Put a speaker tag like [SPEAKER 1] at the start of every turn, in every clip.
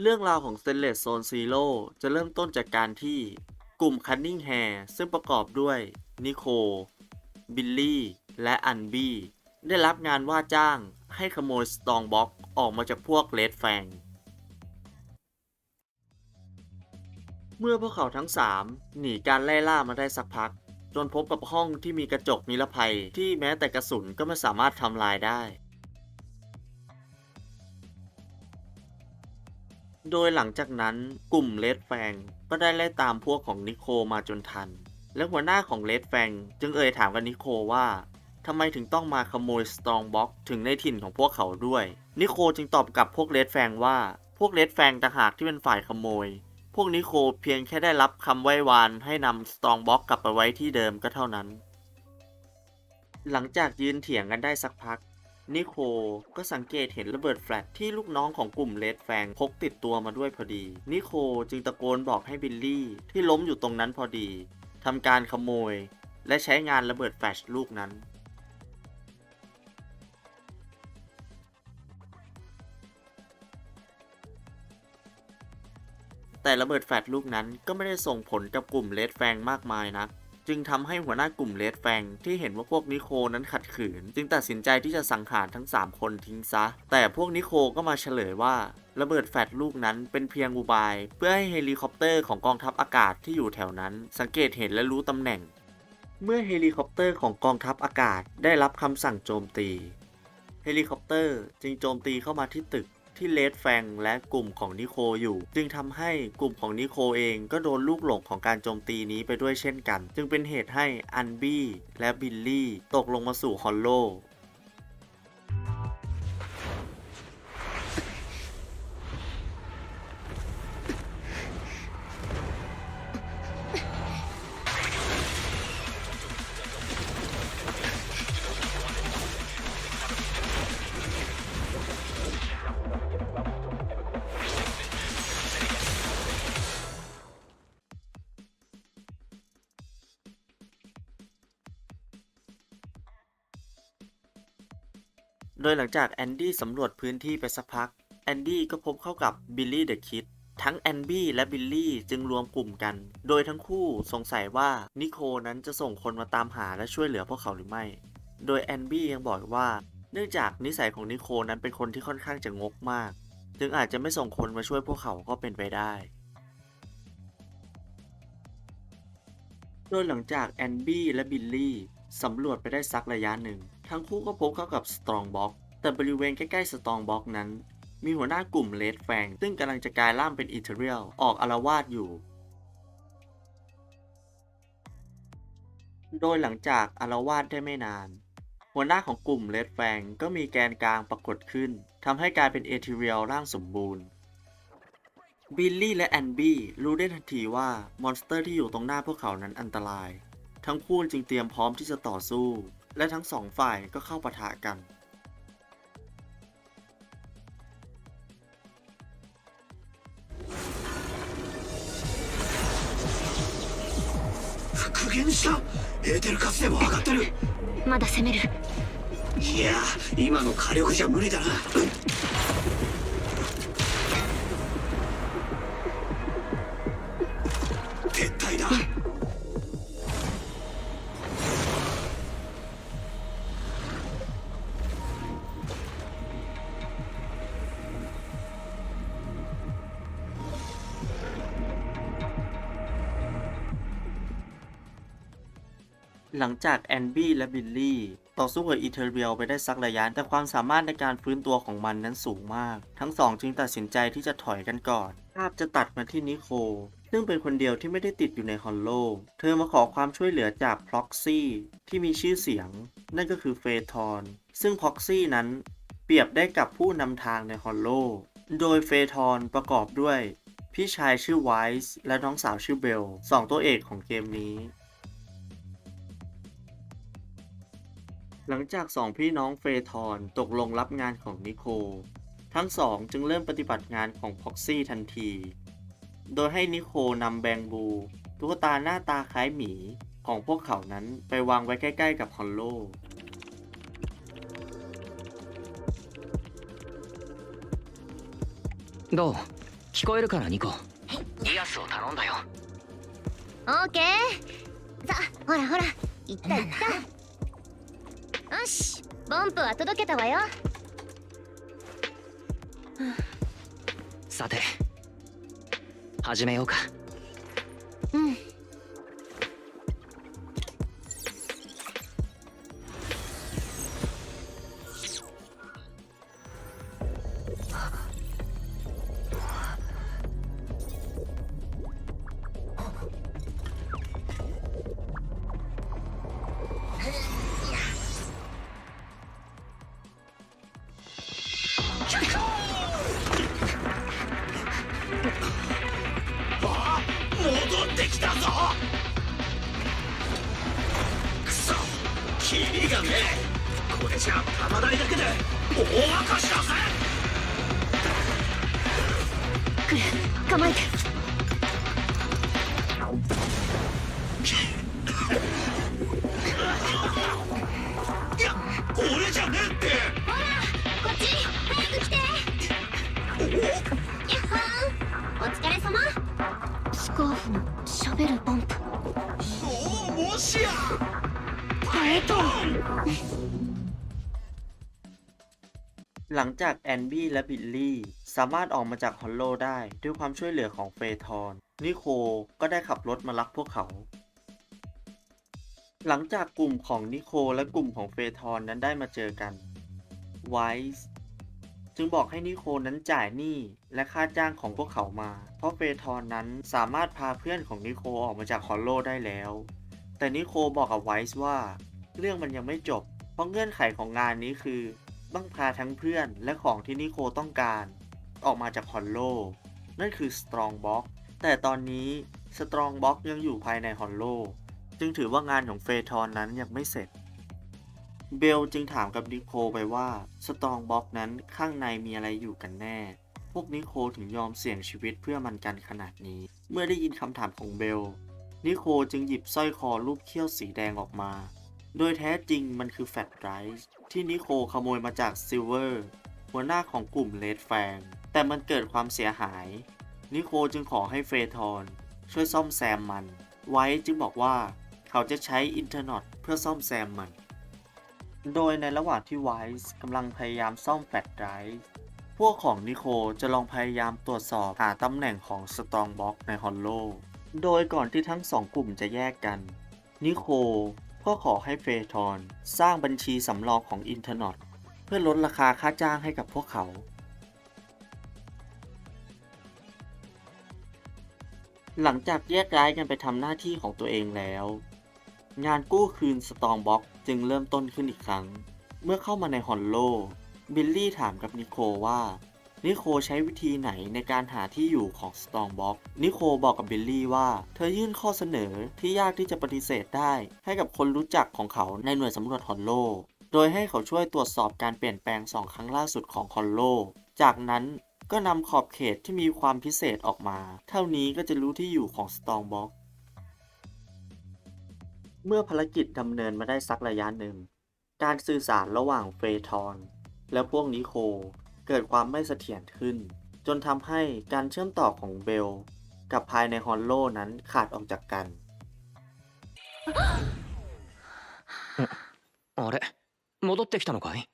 [SPEAKER 1] เรื่องราวของ Stainless Zone Zero จะเริ่มต้นจากการที่กลุ่ม Cunning Hair ซึ่งประกอบด้วยนิโคบิลลี่ และอันบี้ได้รับงานว่าจ้างให้ขโมยสตองบ็อกออกมาจากพวกเลดแฟง เมื่อพวกเขาทั้ง 3 หนีการไล่ล่ามาได้สักพัก จนพบกับห้องที่มีกระจกนิรภัยที่แม้แต่กระสุนก็ไม่สามารถทำลายได้ โดยหลังจากนั้นกลุ่มเลดแฟงก็ได้ไล่ตามพวกของนิโคมาจนทัน และหัวหน้าของเลดแฟงจึงเอ่ยถามกับนิโคว่าทำไมถึงต้องมาขโมยสตรองบ็อกถึงในถิ่นของพวกเขาด้วย นิโคจึงตอบกับพวกเลดแฟงว่าพวกเลดแฟงต่างหากที่เป็นฝ่ายขโมย พวกนิโคเพียงแค่ได้รับคำไหว้วานให้นำสตรองบ็อกกลับไปไว้ที่เดิมก็เท่านั้น หลังจากยืนเถียงกันได้สักพัก นิโคก็สังเกตเห็นระเบิดแฟลชที่ลูกน้องของกลุ่มเลดแฟงพกติดตัวมาด้วยพอดี นิโคจึงตะโกนบอกให้บิลลี่ที่ล้มอยู่ตรงนั้นพอดีทำการขโมย และใช้งานระเบิดแฟลชลูกนั้น แต่ระเบิดแฟลชลูกนั้นก็ไม่ได้ส่งผลกับกลุ่มเลดแฟงมากมายนัก จึงทำให้หัวหน้ากลุ่มเลดแฟงที่เห็นว่าพวกนิโคนั้นขัดขืน จึงตัดสินใจที่จะสังหารทั้ง 3 คนทิ้งซะ แต่พวกนิโคก็มาเฉลยว่าระเบิดแฟลชลูกนั้นเป็นเพียงอุบาย เพื่อให้เฮลิคอปเตอร์ของกองทัพอากาศที่อยู่แถวนั้น สังเกตเห็นและรู้ตำแหน่ง เมื่อเฮลิคอปเตอร์ของกองทัพอากาศได้รับคำสั่งโจมตี เฮลิคอปเตอร์จึงโจมตีเข้ามาที่ตึก ที่เลดแฟงและกลุ่มของนิโคอยู่ จึงทำให้กลุ่มของนิโคเองก็โดนลูกหลงของการโจมตีนี้ไปด้วยเช่นกัน จึงเป็นเหตุให้อันบี้และบิลลี่ตกลงมาสู่ฮอลโล ยหลังจากแอนดี้สำรวจพื้นที่ไปสักพัก แอนดี้ก็พบเข้ากับบิลลี่เดอะคิดทั้งแอนบี้และบิลลี่จึงรวมกลุ่มกัน โดยทั้งคู่สงสัยว่านิโคนั้นจะส่งคนมาตามหาและช่วยเหลือพวกเขาหรือไม่ โดยแอนบี้ยังบอกว่า เนื่องจากนิสัยของนิโคนั้นเป็นคนที่ค่อนข้างจะงกมาก จึงอาจจะไม่ส่งคนมาช่วยพวกเขาก็เป็นไปได้ โดยหลังจากแอนบี้และบิลลี่สำรวจไปได้สักระยะหนึ่ง ทั้งคู่ก็พบเข้ากับสตรองบ็อก แต่บริเวณใกล้ๆสตองบ็อกนั้น มีหัวหน้ากลุ่มเลดแฟง ซึ่งกำลังจะกลายร่างเป็นอีเทเรียลออกอารวาสอยู่ โดยหลังจากอารวาสได้ไม่นาน หัวหน้าของกลุ่มเลดแฟงก็มีแกนกลางปรากฏขึ้นทำให้กลายเป็นเอเทเรียลร่างสมบูรณ์บิลลี่และแอนบี้รู้ได้ทันทีว่ามอนสเตอร์ที่อยู่ตรงหน้าพวกเขานั้นอันตราย ทั้งคู่จึงเตรียมพร้อมที่จะต่อสู้ และทั้งสองฝ่ายก็เข้าปะทะกัน
[SPEAKER 2] 復元したエーテル活性も上がってる。
[SPEAKER 3] まだ攻める。
[SPEAKER 2] いや今の火力じゃ無理だな。撤
[SPEAKER 1] หลังจากแอนบี้และบิลลี่ต่อสู้กับอีเทเรียลไปได้สักระยะ แต่ความสามารถในการฟื้นตัวของมันนั้นสูงมาก ทั้งสองจึงตัดสินใจที่จะถอยกันก่อน ภาพจะตัดมาที่นิโค ซึ่งเป็นคนเดียวที่ไม่ได้ติดอยู่ในฮอลโล เธอมาขอความช่วยเหลือจากพ็อกซี่ที่มีชื่อเสียง นั่นก็คือเฟทอน ซึ่งพ็อกซี่นั้นเปรียบได้กับผู้นำทางในฮอลโล โดยเฟทอนประกอบด้วย พี่ชายชื่อไวส์และน้องสาวชื่อเบลสองตัวเอกของเกมนี้ หลังจากสองพี่น้องเฟทอนตกลงรับงานของนิโค ทั้งสองจึงเริ่มปฏิบัติงานของพ็อกซี่ทันที โดยให้นิโคนำแบงบูตุ๊กตาหน้าตาคล้ายหมีของพวกเขานั้นไปวางไว้ใกล้ๆกับฮอลโล
[SPEAKER 4] どう
[SPEAKER 3] 聞こえるかなニコギアスを頼んだよ
[SPEAKER 4] オーケーさほらほら行った行った よしボンプは届けたわよ。
[SPEAKER 3] さて始めようか。
[SPEAKER 4] うん
[SPEAKER 2] キリがねえこれじゃ玉台だけで大赤しだぜ。
[SPEAKER 4] 構えて。
[SPEAKER 2] いや俺じゃねえって。
[SPEAKER 4] こっち早く来て。やっほー。お疲れ様。スカーフの喋るボンプ。
[SPEAKER 2] おおもしや
[SPEAKER 1] หลังจากแอนบี้และบิลลี่ สามารถออกมาจากฮอลโลได้ด้วยความช่วยเหลือของเฟทอน นิโคก็ได้ขับรถมารับพวกเขา หลังจากกลุ่มของนิโคและกลุ่มของเฟทอนนั้นได้มาเจอกัน ไวส์จึงบอกให้นิโคนั้นจ่ายหนี้และค่าจ้างของพวกเขามา เพราะเฟทอนนั้นสามารถพาเพื่อนของนิโคออกมาจากฮอลโลได้แล้ว แต่นิโคบอกกับไวส์ว่า เรื่องมันยังไม่จบ เพราะเงื่อนไขของงานนี้คือต้องพาทั้งเพื่อนและของที่นิโคต้องการ ออกมาจากฮอลโล นั่นคือสตรองบ็อกแต่ตอนนี้สตรองบ็อกยังอยู่ภายในฮอลโล จึงถือว่างานของเฟทอนนั้นยังไม่เสร็จ เบลจึงถามกับนิโคไปว่าสตรองบ็อกนั้นข้างในมีอะไรอยู่กันแน่ พวกนิโคถึงยอมเสี่ยงชีวิตเพื่อมันกันขนาดนี้ เมื่อได้ยินคำถามของเบลนิโคจึงหยิบสร้อยคอรูปเขี้ยวสีแดงออกมา โดยแท้จริงมันคือแฟลชไรฟ์ที่นิโคขโมยมาจากซิลเวอร์หัวหน้าของกลุ่มเลดแฟงแต่มันเกิดความเสียหาย นิโคจึงขอให้เฟทอนช่วยซ่อมแซมมัน ไว้จึงบอกว่าเขาจะใช้อินเทอร์น็ตเพื่อซ่อมแซมมัน โดยในระหว่างที่ไวส์กำลังพยายามซ่อมแฟลชไรฟ์พวกของนิโคจะลองพยายามตรวจสอบหาตำแหน่งของสตองบ็อกในฮอลโล โดยก่อนที่ทั้งสองกลุ่มจะแยกกัน นิโค ก็ขอให้เฟทอนสร้างบัญชีสำรองของอินเทอร์น็ตเพื่อลดราคาค่าจ้างให้กับพวกเขา หลังจากแยกย้ายกันไปทำหน้าที่ของตัวเองแล้ว งานกู้คืนสตองบ็อกจึงเริ่มต้นขึ้นอีกครั้ง เมื่อเข้ามาในฮอนโล บิลลี่ถามกับนิโคว่า นิโคใช้วิธีไหนในการหาที่อยู่ของสตองบ็อกนิโคบอกกับบิลลี่ว่า เธอยื่นข้อเสนอที่ยากที่จะปฏิเสธได้ ให้กับคนรู้จักของเขาในหน่วยสำรวจฮอนโล โดยให้เขาช่วยตรวจสอบการเปลี่ยนแปลงสองครั้งล่าสุดของฮอนโล จากนั้นก็นำขอบเขตที่มีความพิเศษออกมา เท่านี้ก็จะรู้ที่อยู่ของสตองบ็อกเมื่อภารกิจดำเนินมาได้สักระยะหนึ่ง การสื่อสารระหว่างเฟทอน และพวกนิโค เกิดความไม่เสถียรขึ้น จนทำให้การเชื่อมต่อของเบล กับภายในฮอนโลนั้นขาดออกจากกัน
[SPEAKER 3] あれ戻ってきたのかい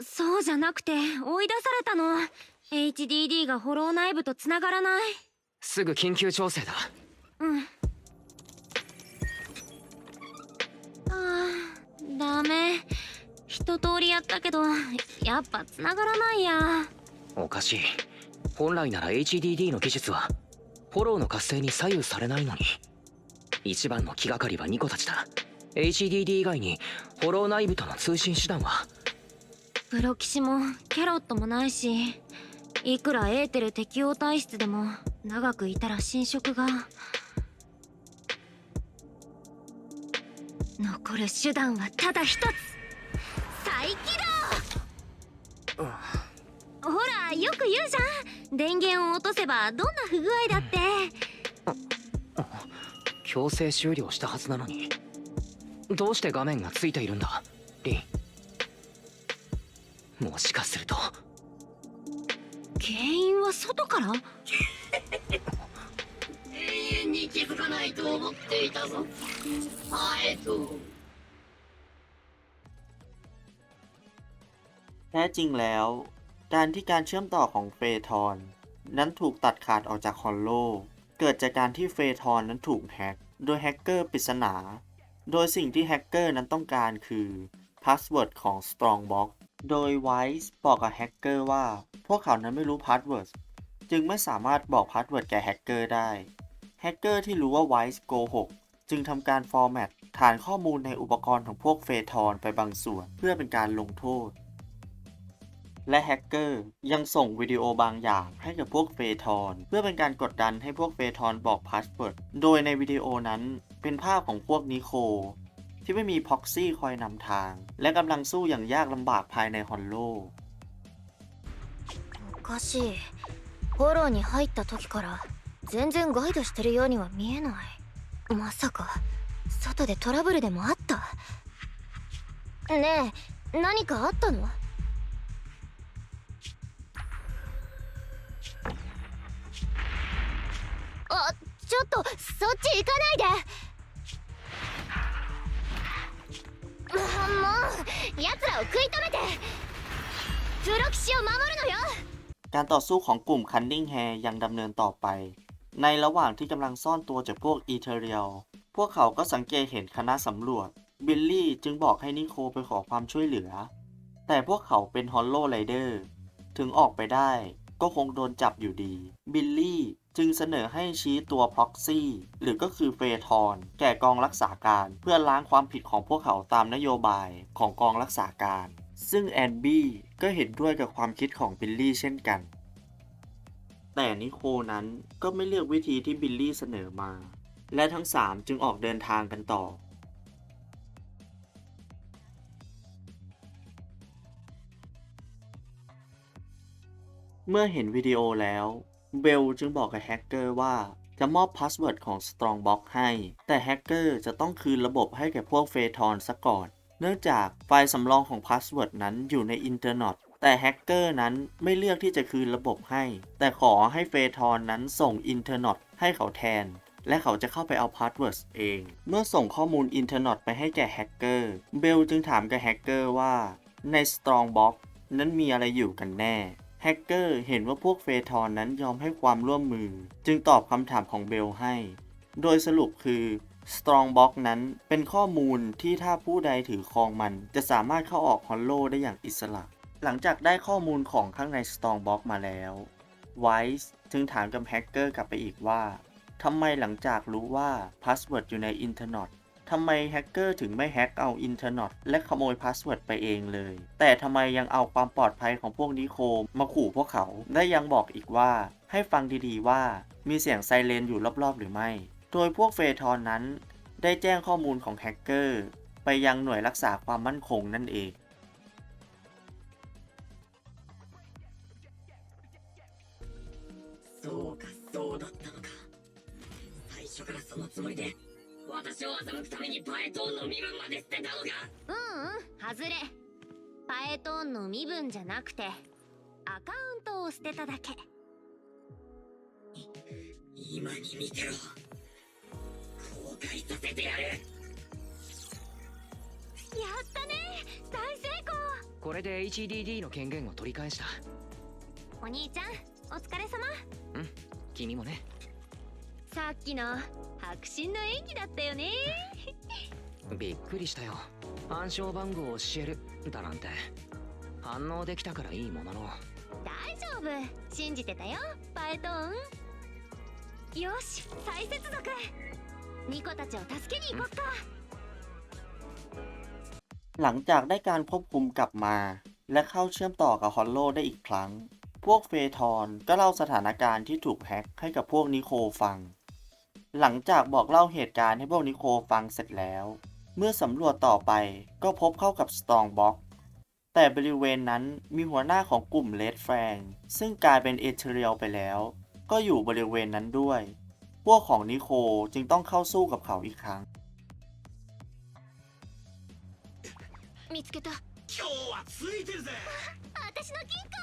[SPEAKER 4] そうじゃなくて追い出されたの HDD がホロー内部とつながらない
[SPEAKER 3] すぐ緊急調整だ
[SPEAKER 4] うんあーダメ 一通りやったけどやっぱつながらないや。
[SPEAKER 3] おかしい。本来なら HDD の技術はフォローの活性に左右されないのに。一番の気がかりはニコたちだ。HDD 以外にフォロー内部との通信手段は？
[SPEAKER 4] プロ騎士もキャロットもないしいくらエーテル適応体質でも長くいたら侵食が。残る手段はただ一つ再起動。ほらよく言うじゃん。電源を落とせばどんな不具合だって。
[SPEAKER 3] 強制終了したはずなのに。どうして画面がついているんだ？リン。もしかすると。
[SPEAKER 4] 原因は外から？
[SPEAKER 2] 永遠に気づかないと思っていたぞ。ハエト
[SPEAKER 1] แท้จริงแล้ว การที่การเชื่อมต่อของเฟทอนนั้นถูกตัดขาดออกจากฮอลโล เกิดจากการที่เฟทอนนั้นถูกแฮกโดยแฮกเกอร์ปริศนา โดยสิ่งที่แฮกเกอร์นั้นต้องการคือพาสเวิร์ดของ Strongbox โดยไวส์บอกกับแฮกเกอร์ว่า พวกเขานั้นไม่รู้พาสเวิร์ดจึงไม่สามารถบอกพาสเวิร์ดแก่แฮกเกอร์ได้ แฮกเกอร์ที่รู้ว่าไวส์โกหกจึงทำการฟอร์แมตฐานข้อมูลในอุปกรณ์ของพวกเฟทอนไปบางส่วนเพื่อเป็นการลงโทษ และแฮกเกอร์ยังส่งวิดีโอบางอย่างให้กับพวกเฟทอน เพื่อเป็นการกดดันให้พวกเฟทอนบอกพาสเวิร์ด โดยในวิดีโอนั้นเป็นภาพของพวกนิโค ที่ไม่มีพ็อกซี่คอยนำทาง และกำลังสู้อย่างยากลำบากภายในฮอนโล
[SPEAKER 4] おかしいフォローに入った時から全然ガイドしてるようには見えないまさか外でトラブルでもあったねえ何かあったの あちょっとそっち行かないでもうもう奴らを食い止めてプロ騎士を守るのよ
[SPEAKER 1] การต่อสู้ของกลุ่มคันนิงแฮยังดำเนินต่อไป ในระหว่างที่กำลังซ่อนตัวจากพวกอีเทเรียล พวกเขาก็สังเกตเห็นคณะสำรวจ บิลลี่จึงบอกให้นิโคไปขอความช่วยเหลือ แต่พวกเขาเป็นฮอลโลไรเดอร์ ถึงออกไปได้ก็คงโดนจับอยู่ดี บิลลี่ จึงเสนอให้ชี้ตัวพ็อกซี่หรือก็คือเฟทอน แก่กองรักษาการเพื่อล้างความผิดของพวกเขาตามนโยบายของกองรักษาการ ซึ่งแอนบี้ก็เห็นด้วยกับความคิดของบิลลี่เช่นกัน แต่นิโคนั้นก็ไม่เลือกวิธีที่บิลลี่เสนอมา และทั้งสามจึงออกเดินทางกันต่อเมื่อเห็นวิดีโอแล้ว เบลจึงบอกกับแฮกเกอร์ว่าจะมอบพาสเวิร์ดของ Strongbox ให้ แต่แฮกเกอร์จะต้องคืนระบบให้แก่พวกเฟทอนซะก่อน เนื่องจากไฟล์สำรองของพาสเวิร์ดนั้นอยู่ในอินเทอร์เน็ตแต่แฮกเกอร์นั้นไม่เลือกที่จะคืนระบบให้ แต่ขอให้เฟทอนนั้นส่งอินเทอร์เน็ตให้เขาแทน และเขาจะเข้าไปเอาพาสเวิร์ดเอง เมื่อส่งข้อมูลอินเทอร์เน็ตไปให้แก่แฮกเกอร์ เบลจึงถามกับแฮกเกอร์ว่าใน Strongbox นั้นมีอะไรอยู่กันแน่ แฮกเกอร์เห็นว่าพวกเฟทอนนั้นยอมให้ความร่วมมือ จึงตอบคำถามของเบลให้ โดยสรุปคือ Strongbox นั้นเป็นข้อมูลที่ถ้าผู้ใดถือครองมัน จะสามารถเข้าออกฮอลโลได้อย่างอิสระ หลังจากได้ข้อมูลของข้างใน Strongbox มาแล้วไวส์จึงถามกับแฮกเกอร์กลับไปอีกว่าทำไมหลังจากรู้ว่าพาสเวิร์ดอยู่ในอินเทอร์เน็ต ทำไมแฮกเกอร์ถึงไม่แฮ็กเอาอินเทอร์เน็ตและขโมยพาสเวิร์ดไปเองเลย แต่ทำไมยังเอาความปลอดภัยของพวกนิโคมาขู่พวกเขา และยังบอกอีกว่าให้ฟังดีๆว่ามีเสียงไซเรนอยู่รอบๆหรือไม่ โดยพวกเฟทอนนั้น ได้แจ้งข้อมูลของแฮกเกอร์ไปยังหน่วยรักษาความมั่นคงนั่นเอง
[SPEAKER 2] そうかそうだったのか最初からそのつもりで 私を欺くためにパエトーンの身分まで捨てたのか
[SPEAKER 4] うんうん外れ。パエトーンの身分じゃなくてアカウントを捨てただけ。
[SPEAKER 2] 今に見てろ。後悔させてやる。
[SPEAKER 4] やったね！大成
[SPEAKER 3] これで HDD の権限を取り返した。
[SPEAKER 4] 功お兄ちゃんお疲れ様。
[SPEAKER 3] 君もね
[SPEAKER 4] さっきの迫真の演技だったよね
[SPEAKER 3] びっくりしたよ暗証番号を教えるだなんて反応できたからいいものの
[SPEAKER 4] 大丈夫信じてたよパエトーンよし再接続ニコたちを助けに行こっか
[SPEAKER 1] หลังจากได้การควบคุมกลับมา และเข้าเชื่อมต่อกับฮอลโลได้อีกครั้ง พวกเฟทอนก็เล่าสถานการณ์ที่ถูกแฮ็กให้กับพวกนิโคฟัง หลังจากบอกเล่าเหตุการณ์ให้พวกนิโคฟังเสร็จแล้ว เมื่อสำรวจต่อไปก็พบเข้ากับสตองบ็อกแต่บริเวณนั้นมีหัวหน้าของกลุ่มเลดแฟงซึ่งกลายเป็นเอเทเรียลไปแล้ว ก็อยู่บริเวณนั้นด้วย พวกของนิโคจึงต้องเข้าสู้กับเขาอีกครั้ง
[SPEAKER 4] 見つけた
[SPEAKER 2] 今日はついてるぜ
[SPEAKER 4] 私の金庫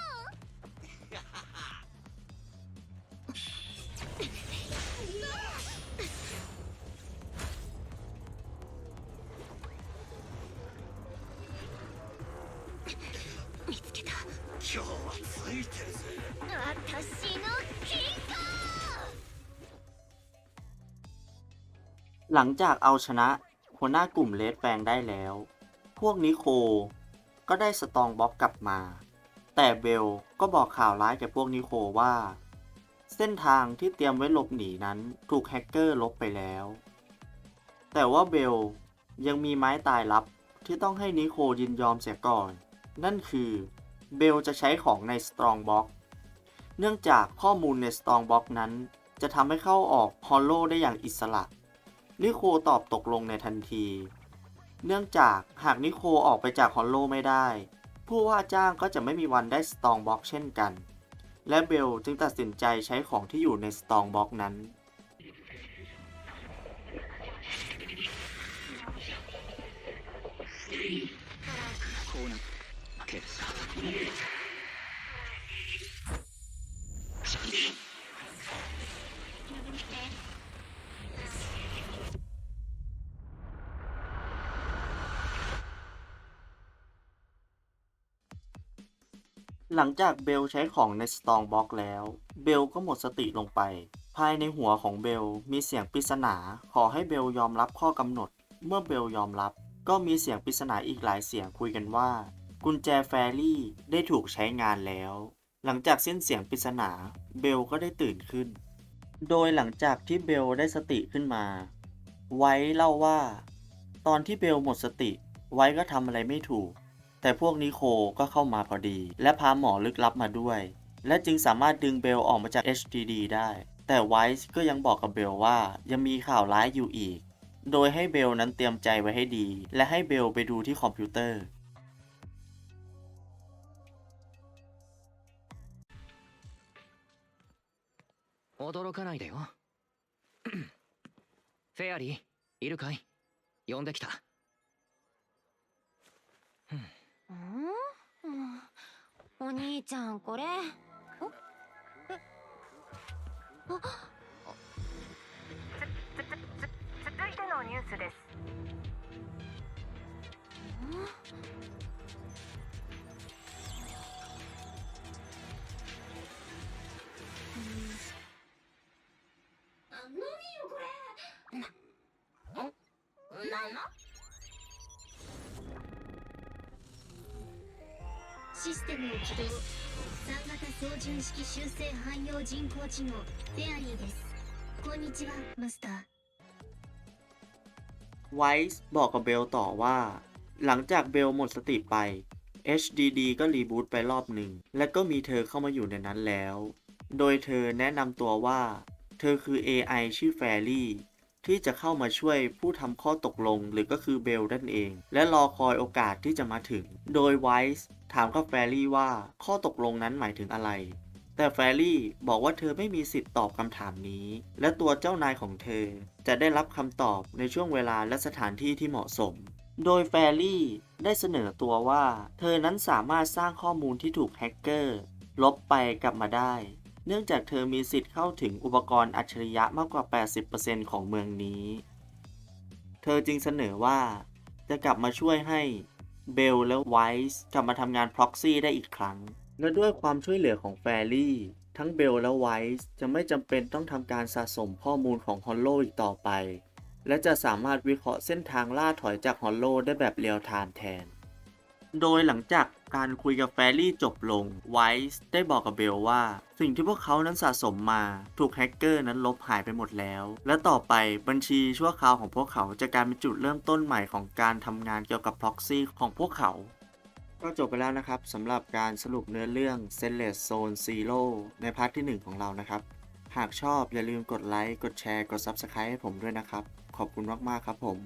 [SPEAKER 2] 今日はついてるぜ
[SPEAKER 4] 私の金庫
[SPEAKER 1] หลังจากเอาชนะหัวหน้ากลุ่มเลดแฟงได้แล้ว พวกนิโคก็ได้สตองบ็อกกลับมา แต่เบลก็บอกข่าวร้ายแก่พวกนิโคว่า เส้นทางที่เตรียมไว้หลบหนีนั้นถูกแฮกเกอร์ลบไปแล้ว แต่ว่าเบลยังมีไม้ตายลับที่ต้องให้นิโคยินยอมเสียก่อน นั่นคือ เบลจะใช้ของใน Strong Box เนื่องจากข้อมูลใน Strong Box นั้น จะทำให้เข้าออกฮอลโลได้อย่างอิสระ นิโคตอบตกลงในทันที เนื่องจากหากนิโคออกไปจากฮอลโลไม่ได้ ผู้ว่าจ้างก็จะไม่มีวันได้ Strong Box เช่นกัน และเบลจึงตัดสินใจใช้ของที่อยู่ใน Strong Box นั้น
[SPEAKER 3] こうなけるさ
[SPEAKER 1] หลังจากเบลใช้ของใน Strong Box แล้ว เบลก็หมดสติลงไป ภายในหัวของเบลมีเสียงปริศนา ขอให้เบลยอมรับข้อกำหนด เมื่อเบลยอมรับ ก็มีเสียงปริศนาอีกหลายเสียงคุยกันว่า กุญแจแฟรี่ได้ถูกใช้งานแล้ว หลังจากสิ้นเสียงปริศนา เบลก็ได้ตื่นขึ้น โดยหลังจากที่เบลได้สติขึ้นมา ไว้เล่าว่า ตอนที่เบลหมดสติ ไว้ก็ทำอะไรไม่ถูก แต่พวกนิโคก็เข้ามาพอดี และพาหมอลึกลับมาด้วย และจึงสามารถดึงเบลออกมาจาก HDD ได้ แต่ไวส์ก็ยังบอกกับเบลว่ายังมีข่าวร้ายอยู่อีก โดยให้เบลนั้นเตรียมใจไว้ให้ดี และให้เบลไปดูที่คอมพิวเตอร์
[SPEAKER 3] 驚かないでよ。フェアリーいるかい？呼んできた。
[SPEAKER 4] うん？お兄ちゃんこれ。お？え？あ？
[SPEAKER 5] 続いてのニュースです
[SPEAKER 2] システムを起動3型操縦式修正汎用人工知能フェアリーですこんにちはマスター
[SPEAKER 1] ไวส์บอกกับเบลต่อว่า หลังจากเบลหมดสติไป HDD ก็รีบูตไปรอบหนึ่ง และก็มีเธอเข้ามาอยู่ในนั้นแล้ว โดยเธอแนะนำตัวว่า เธอคือ AI ชื่อแฟรี่ ที่จะเข้ามาช่วยผู้ทำข้อตกลงหรือก็คือเบลนั่นเอง และรอคอยโอกาสที่จะมาถึง โดยไวส์ถามกับแฟรี่ว่าข้อตกลงนั้นหมายถึงอะไร แต่แฟรี่บอกว่าเธอไม่มีสิทธิ์ตอบคำถามนี้ และตัวเจ้านายของเธอ จะได้รับคำตอบในช่วงเวลาและสถานที่ที่เหมาะสม โดยแฟรี่ได้เสนอตัวว่า เธอนั้นสามารถสร้างข้อมูลที่ถูกแฮกเกอร์ลบไปกลับมาได้ เนื่องจากเธอมีสิทธิ์เข้าถึงอุปกรณ์อัจฉริยะมากกว่า 80%ของเมืองนี้ เธอจึงเสนอว่า จะกลับมาช่วยให้เบลและไวส์กลับมาทำงาน proxy ได้อีกครั้ง และด้วยความช่วยเหลือของแฟรี่ ทั้งเบลและไวส์จะไม่จำเป็นต้องทำการสะสมข้อมูลของฮอลโลอีกต่อไป และจะสามารถวิเคราะห์เส้นทางล่าถอยจากฮอลโลได้แบบเรียลไทม์แทน โดยหลังจากการคุยกับแฟรี่จบลง ไวส์ได้บอกกับเบลว่า สิ่งที่พวกเขานั้นสะสมมา ถูกแฮกเกอร์นั้นลบหายไปหมดแล้ว และต่อไปบัญชีชั่วคราวของพวกเขาจะกลายเป็นจุดเริ่มต้นใหม่ของการทำงานเกี่ยวกับ proxy ของพวกเขา ก็จบไปแล้วนะครับสำหรับการสรุปเนื้อเรื่อง s e n l e s s Zone Zero ในพาร์ทที่ 1 ของเรานะครับ หากชอบอย่าลืมกดไลค์กดแชร์กด Subscribe ให้ผมด้วยนะครับ ขอบคุณมากๆครับผม